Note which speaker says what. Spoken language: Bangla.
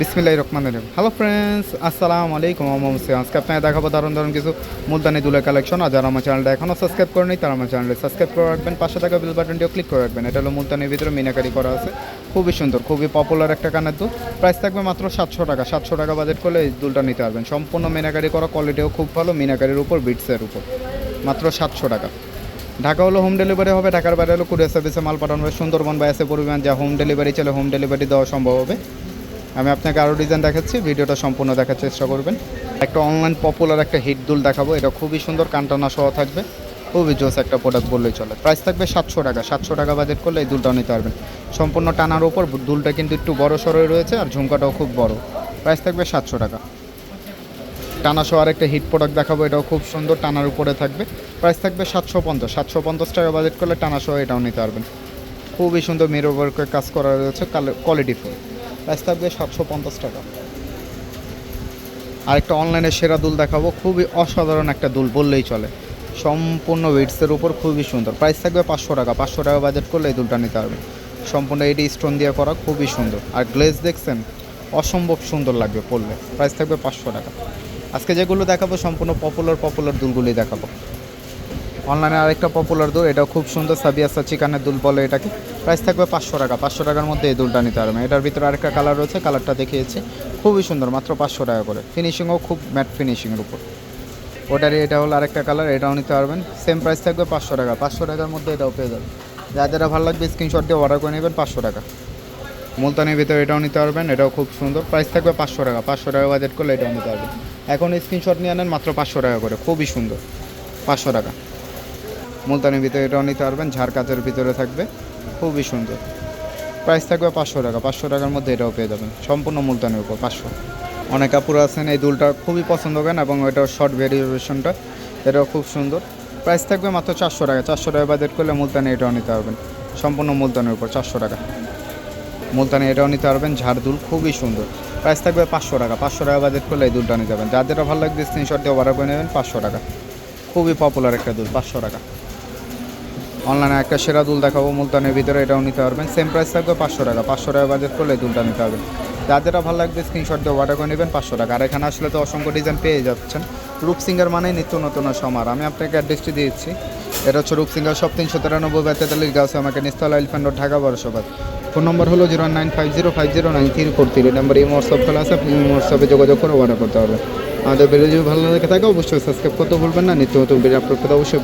Speaker 1: বিসমিল্লাহ রহমান রহিম। হ্যালো ফ্রেন্ডস আসসালামু আলাইকুম। মোহাম্মদ আজকে আপনাকে দেখাবো দারুণ দারুণ কিছু মুলতানি দুলের কালেকশন আর যারা আমার চ্যানেলটা এখনও সাবস্ক্রাইব করেনি, তারা আমার চ্যানেলটা সাবস্ক্রাইব করে রাখবেন। পাশে থাকা বেল বাটনটিও ক্লিক করে রাখবেন। এটা হলো মুলতানির ভিতরে মিনাকারি করা আছে। খুবই সুন্দর, খুবই পপুলার একটা কানের দুল। প্রাইস থাকবে মাত্র সাতশো টাকা। সাতশো টাকা বাজেট করলে এই দুলটা নিতে পারবেন। সম্পূর্ণ মিনাকারি করা কোয়ালিটিও খুব ভালো, মিনাকারির উপর বিটসের উপর। মাত্র সাতশো টাকা। ঢাকা হলো হোম ডেলিভারি হবে, ঢাকার বাইরে হলো কুরিয়ার সার্ভিসে মাল পাঠানো হবে। সুন্দরবন বা এসে পরিমাণ যা হোম ডেলিভারি চলে হোম ডেলিভারি দেওয়া সম্ভব হবে। আমি আপনাকে আরও ডিজাইন দেখাচ্ছি, ভিডিওটা সম্পূর্ণ দেখার চেষ্টা করবেন। একটা অনলাইন পপুলার একটা হিট দুল দেখাবো, এটা খুবই সুন্দর, কান্টানা সহ থাকবে। খুবই জোস একটা প্রোডাক্ট বললেই চলে। প্রাইস থাকবে সাতশো টাকা সাতশো টাকা বাজেট করলে এই দুলটাও নিতে পারবেন। সম্পূর্ণ টানার উপর, দুলটা কিন্তু একটু বড় সড়ই রয়েছে আর ঝুমকাটাও খুব বড়। প্রাইস থাকবে সাতশো টাকা। টানা সহ আরেকটা হিট প্রোডাক্ট দেখাবো, এটাও খুব সুন্দর, টানার উপরে থাকবে। প্রাইস থাকবে সাতশো পঞ্চাশ সাতশো পঞ্চাশ টাকা বাজেট করলে টানা সহ এটাও নিতে পারবেন। খুবই সুন্দর মেরো কাজ করা রয়েছে কোয়ালিটি ফুল প্রাইস থাকবে সাতশো পঞ্চাশ টাকা। আরেকটা অনলাইনে সেরা দুল দেখাবো। খুবই অসাধারণ একটা দুল, বললেই চলে। সম্পূর্ণ ওয়েটসের উপর খুবই সুন্দর। প্রাইস থাকবে পাঁচশো টাকা। পাঁচশো টাকা বাজেট করলে এই দুলটা নিতে পারবেন সম্পূর্ণ এটি স্টোন দিয়ে করা, খুবই সুন্দর। আর গ্লেজ দেখছেন? অসম্ভব সুন্দর লাগবে পরলে। প্রাইস থাকবে পাঁচশো টাকা। আজকে যেগুলো দেখাবো, সম্পূর্ণ পপুলার পপুলার দুলগুলি দেখাবো। অনলাইনে আরেকটা পপুলার দুল এটাও খুব সুন্দর, সাবিয়াসা চিকানের দুল বলে এটাকে। প্রাইস থাকবে পাঁচশো টাকা, পাঁচশো টাকার মধ্যে এই দুলটা নিতে পারবেন। এটার ভিতরে আরেকটা কালার রয়েছে কালারটা দেখিয়েছি। খুবই সুন্দর, মাত্র পাঁচশো টাকা করে। ফিনিশিংও খুব ম্যাট ফিনিশিংয়ের উপর। ওটারই এটা হলো আরেকটা কালার এটাও নিতে পারবেন। সেম প্রাইস থাকবে পাঁচশো টাকা। পাঁচশো টাকার মধ্যে এটাও পেয়ে যাবেন। যা যারা ভালো লাগবে স্ক্রিনশট দিয়ে অর্ডার করে নেবেন, পাঁচশো টাকা। মুলতানির ভিতরে এটাও নিতে পারবেন, এটাও খুব সুন্দর। প্রাইস থাকবে পাঁচশো টাকা। পাঁচশো টাকা বাজেট করলে এটাও নিতে পারবেন। এখন স্ক্রিনশট নিয়ে আনেন, মাত্র পাঁচশো টাকা করে। খুবই সুন্দর। পাঁচশো টাকা। মুলতানির ভিতরে এটাও নিতে পারবেন, ঝাড় কাচের ভিতরে থাকবে। খুবই সুন্দর। প্রাইস থাকবে পাঁচশো টাকা, পাঁচশো টাকার মধ্যে এটাও পেয়ে যাবেন। সম্পূর্ণ মুলতানির উপর পাঁচশো। অনেক আপুরা আছেন, এই দুলটা খুবই পছন্দ করেন এবং এটাও শর্ট ভেরিয়েশনটা এটাও খুব সুন্দর। প্রাইস থাকবে মাত্র চারশো টাকা চারশো টাকা বাজেট করলে মুলতানি এটাও নিতে পারবেন। সম্পূর্ণ মুলতানির উপর চারশো টাকা। মুলতানি এটাও নিতে পারবেন, ঝাড় দুল খুবই সুন্দর। প্রাইস থাকবে পাঁচশো টাকা পাঁচশো টাকা বাজেট করলে এই দুলটা নিতে যার যেটা ভালো লাগবে স্ক্রিনশট দিয়ে অর্ডার করে নেবেন, পাঁচশো টাকা। খুবই পপুলার একটা দুল, পাঁচশো টাকা। অনলাইনে একটা সেরা দুল দেখাবো মুলতানের ভিতরে, এটাও নিতে পারবেন। সেম প্রাইস থাকবে পাঁচশো টাকা পাঁচশো টাকা বাজেট করলে দুলটা নিতে পারবেন। যার যেটা ভালো লাগবে স্ক্রিনশট দিয়ে অর্ডার করে নেবেন, পাঁচশো টাকা। আর এখানে আসলে তো অসংখ্য ডিজাইন পেয়ে যাচ্ছেন। রূপসিঙ্গার মানেই নিত্য নতুন সমার। আমি আপনাকে অ্যাড্রেসটি দিয়েছি। এটা হচ্ছে রূপসিঙ্গার সব তিনশো তিরানব্বই বা তেতাল্লিশ গাছ আমাকে নিস্তলা এলিফ্যান্ট ঢাকা বরসবাদ ফোন নম্বর হলো zero nine five zero five zero nine three four three. Number এই হোয়াটসঅ্যাপ খোলা আছে, আপনি হোয়াটসঅ্যাপে যোগাযোগ করে অর্ডার করতে হবে আমাদের ভিডিও যদি ভালো লাগে থাকে, অবশ্যই সাবস্ক্রাইব করতে ভুলবেন না। নিত্য নতুন ভিডিও আপলোড করতে অবশ্যই